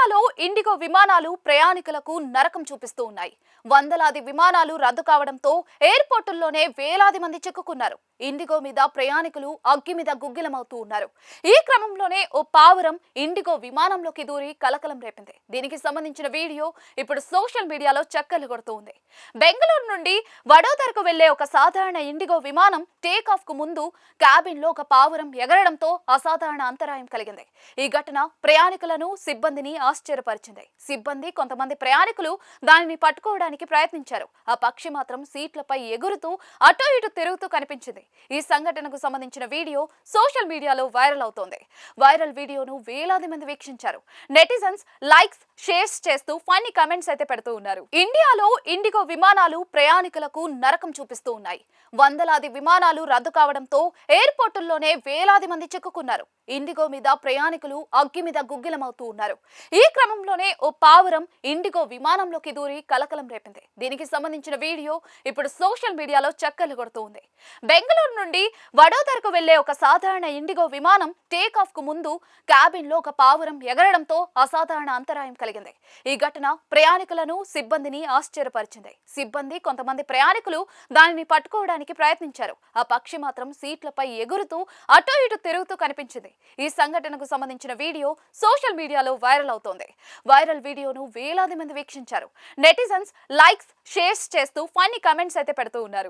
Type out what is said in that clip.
ఇండియాలో ఇండిగో విమానాలు ప్రయాణికులకు నరకం చూపిస్తూ ఉన్నాయి. వందలాది విమానాలు రద్దు కావడంతో ఎయిర్పోర్టుల్లోనే వేలాది మంది చిక్కుకున్నారు. ఇండిగో మీద ప్రయాణికులు అగ్గి మీద గుగ్గిలమవుతూ ఉన్నారు. ఈ క్రమంలోనే ఓ పావురం ఇండిగో విమానంలోకి దూరి కలకలం రేపింది. దీనికి సంబంధించిన వీడియో ఇప్పుడు సోషల్ మీడియాలో చక్కర్లు కొడుతూ ఉంది. బెంగళూరు నుండి వడోదరకు వెళ్ళే ఒక సాధారణ ఇండిగో విమానం టేక్ ఆఫ్కు ముందు క్యాబిన్లో ఒక పావురం ఎగరడంతో అసాధారణ అంతరాయం కలిగింది. ఈ ఘటన ప్రయాణికులను సిబ్బందిని ఆశ్చర్యపరిచింది. సిబ్బంది కొంతమంది ప్రయాణికులు దానిని పట్టుకోవడానికి ప్రయత్నించారు. ఆ పక్షి మాత్రం సీట్లపై ఎగురుతూ అటు ఇటు తిరుగుతూ కనిపించింది. ఈ సంఘటనకు సంబంధించిన వీడియో సోషల్ మీడియాలో వైరల్ అవుతోంది. వైరల్ వీడియోను వేలాది మంది వీక్షించారు. నెటిజన్స్ లైక్స్ షేర్స్ చేస్తూ ఫన్నీ కమెంట్స్ అయితే పెడుతూ ఉన్నారు. ఇండియాలో ఇండిగో విమానాలు ప్రయాణికులకు నరకం చూపిస్తూ ఉన్నాయి. వందలాది విమానాలు రద్దు కావడంతో ఎయిర్పోర్టుల్లోనే వేలాది మంది చిక్కుకున్నారు. ఇండిగో మీద ప్రయాణికులు అగ్గి మీద గుగ్గిలమవుతూ ఉన్నారు. ఈ ఈ క్రమంలోనే ఓ పావురం ఇండిగో విమానంలోకి దూరి కలకలం రేపింది. దీనికి సంబంధించిన వీడియో ఇప్పుడు సోషల్ మీడియాలో చక్కర్లు కొడుతూ ఉంది. బెంగళూరు నుండి వడోదరకు వెళ్ళే ఒక సాధారణ ఇండిగో విమానం టేక్ ఆఫ్కు ముందు క్యాబిన్లో ఒక పావురం ఎగరడంతో అసాధారణ అంతరాయం కలిగింది. ఈ ఘటన ప్రయాణికులను సిబ్బందిని ఆశ్చర్యపరిచింది. సిబ్బంది కొంతమంది ప్రయాణికులు దానిని పట్టుకోవడానికి ప్రయత్నించారు. ఆ పక్షి మాత్రం సీట్లపై ఎగురుతూ అటు ఇటు తిరుగుతూ కనిపించింది. ఈ సంఘటనకు సంబంధించిన వీడియో సోషల్ మీడియాలో వైరల్ అవుతోంది వైరల్ వీడియోను వేలాది మంది వీక్షించారు. నెటిజన్స్ లైక్స్ షేర్స్ చేస్తూ ఫన్నీ కమెంట్స్ అయితే పెడుతూ ఉన్నారు.